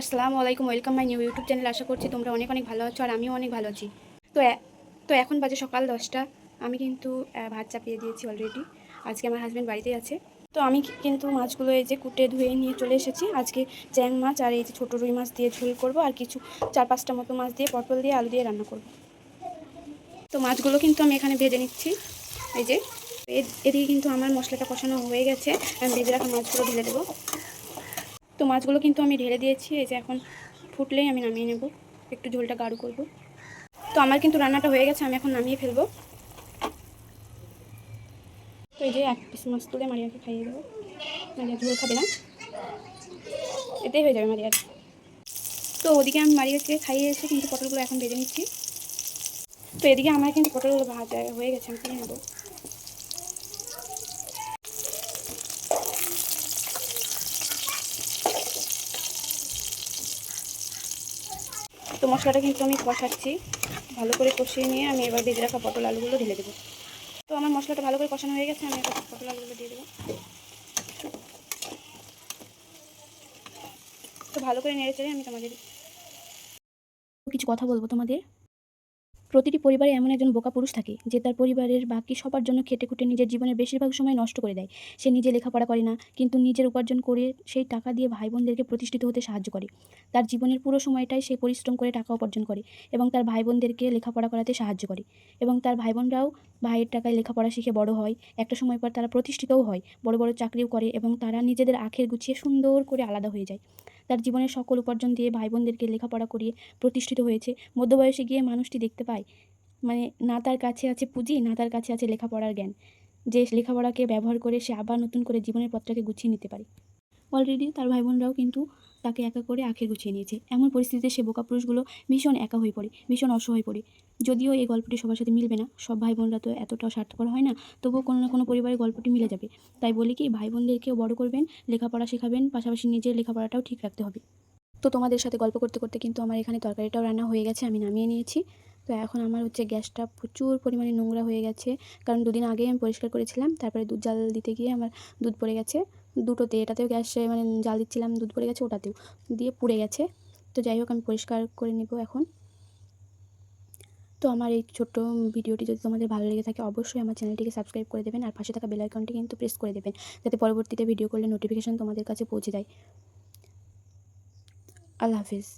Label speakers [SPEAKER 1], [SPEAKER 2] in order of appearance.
[SPEAKER 1] আসসালামু আলাইকুম, welcome my new YouTube channel. আশা করছি তোমরা অনেক অনেক ভালো আছো আর আমিও অনেক ভালো আছি। তো তো এখন বাজে সকাল দশটা। আমি কিন্তু ভাত চাপিয়ে দিয়েছি অলরেডি আজকে আমার হাজব্যান্ড বাড়িতেই আছে। তো আমি কিন্তু মাছগুলো এই যে কুটে ধুয়ে নিয়ে চলে এসেছি। আজকে চ্যাং মাছ আর এই যে ছোটো রুই মাছ দিয়ে ঝোল করব আর কিছু চার পাঁচটা মতো মাছ দিয়ে পটল দিয়ে আলু দিয়ে রান্না করব। তো মাছগুলো কিন্তু আমি এখানে ভেজে নিচ্ছি। এই যে এদিকে কিন্তু আমার মশলাটা কষানো হয়ে গেছে। আমি ভেজে রাখা মাছগুলো ঢেলে দেবো। তো মাছগুলো কিন্তু আমি ঢেলে দিয়েছি, এই যে এখন ফুটলেই আমি নামিয়ে নেব। একটু ঝোলটা গাঢ় করব। তো আমার কিন্তু রান্নাটা হয়ে গেছে, আমি এখন নামিয়ে ফেলব। তো এই যে এক পিস মাছ তুলে মারিয়াকে খাইয়ে দেবো। মারিয়া ঝোল খাবে না। এতেই হয়ে যাবে মারিয়ার। তো ওদিকে আমি মারিয়াকে খাইয়ে এসে কিন্তু পটলগুলো এখন ভেজে নিচ্ছি। তো এদিকে আমার কিন্তু পটলগুলো ভাজা হয়ে গেছে, আমি তুলে নেব। তো মশলাটা কিন্তু আমি কষাচ্ছি। ভালো করে কষিয়ে নিয়ে আমি এবার ভেজে রাখা পটল আলুগুলো ঢেলে দেবো। তো আমার মশলাটা ভালো করে কষানো হয়ে গেছে, আমি এবার পটল আলুগুলো দিয়ে দেবো। তো ভালো করে নেড়ে চেড়ে আমি তোমাদের কিছু কথা বলব তোমাদের? প্রতিটি পরিবারে এমন একজন বোকা পুরুষ থাকে যে তার পরিবারের বাকি সবার জন্য খেটে খুটে নিজের জীবনের বেশিরভাগ সময় নষ্ট করে দেয়। সে নিজে লেখাপড়া করে না, কিন্তু নিজের উপার্জন করে সেই টাকা দিয়ে ভাই বোনদেরকে প্রতিষ্ঠিত হতে সাহায্য করে। তার জীবনের পুরো সময়টাই সে পরিশ্রম করে টাকা উপার্জন করে এবং তার ভাই বোনদেরকে লেখাপড়া করাতে সাহায্য করে। এবং তার ভাই বোনরাও ভাইয়ের টাকায় লেখাপড়া শিখে বড় হয়, একটা সময় পর তারা প্রতিষ্ঠিতও হয়, বড় বড় চাকরিও করে এবং তারা নিজেদের আখের গুছিয়ে সুন্দর করে আলাদা হয়ে যায়। তার জীবনের সকল উপার্জন দিয়ে ভাই বোনদেরকে লেখাপড়া করিয়ে প্রতিষ্ঠিত হয়েছে। মধ্যবয়সে গিয়ে মানুষটি দেখতে পায় মানে না তার কাছে আছে পুঁজি, না তার কাছে আছে লেখাপড়ার জ্ঞান। যে লেখাপড়াকে ব্যবহার করে সে আবার নতুন করে জীবনের পথটাকে গুছিয়ে নিতে পারে। অলরেডি তার ভাই বোনরাও কিন্তু তাকে একা করে আখের গুছিয়ে নিয়েছে। এমন পরিস্থিতিতে সে বোকা পুরুষগুলো ভীষণ একা হয়ে পড়ে, ভীষণ অসহায় পড়ে। যদিও এই গল্পটি সবার সাথে মিলবে না, সব ভাই বোনরা তো এতটাও স্বার্থপর হয় না, তবুও কোনো না কোনো পরিবারের গল্পটি মিলে যাবে। তাই বলি কি ভাই বোনদেরকেও বড় করবেন, লেখাপড়া শেখাবেন, পাশাপাশি নিজের লেখাপড়াটাও ঠিক রাখতে হবে। তো তোমাদের সাথে গল্প করতে করতে কিন্তু আমার এখানে তরকারিটাও রান্না হয়ে গেছে, আমি নামিয়ে নিয়েছি। তো এখন আমার হচ্ছে গ্যাসটা প্রচুর পরিমাণে নোংরা হয়ে গেছে। কারণ দুদিন আগেই আমি পরিষ্কার করেছিলাম, তারপরে দুধ জাল দিতে গিয়ে আমার দুধ পড়ে গেছে। দুটোতে, এটাতেও গ্যাস মানে জাল দিচ্ছিলাম, দুধ পড়ে গেছে, ওটাতেও দিয়ে পুড়ে গেছে। তো যাই হোক, আমি পরিষ্কার করে নেব এখন। তো আমার এই ছোট্ট ভিডিওটি যদি তোমাদের ভালো লেগে থাকে, অবশ্যই আমার চ্যানেলটিকে সাবস্ক্রাইব করে দেবেন, আর পাশে থাকা বেল আইকনটি কিন্তু প্রেস করে দেবেন, যাতে পরবর্তীতে ভিডিও করলে নোটিফিকেশান তোমাদের কাছে পৌঁছে যায়। আল্লাহ হাফিজ।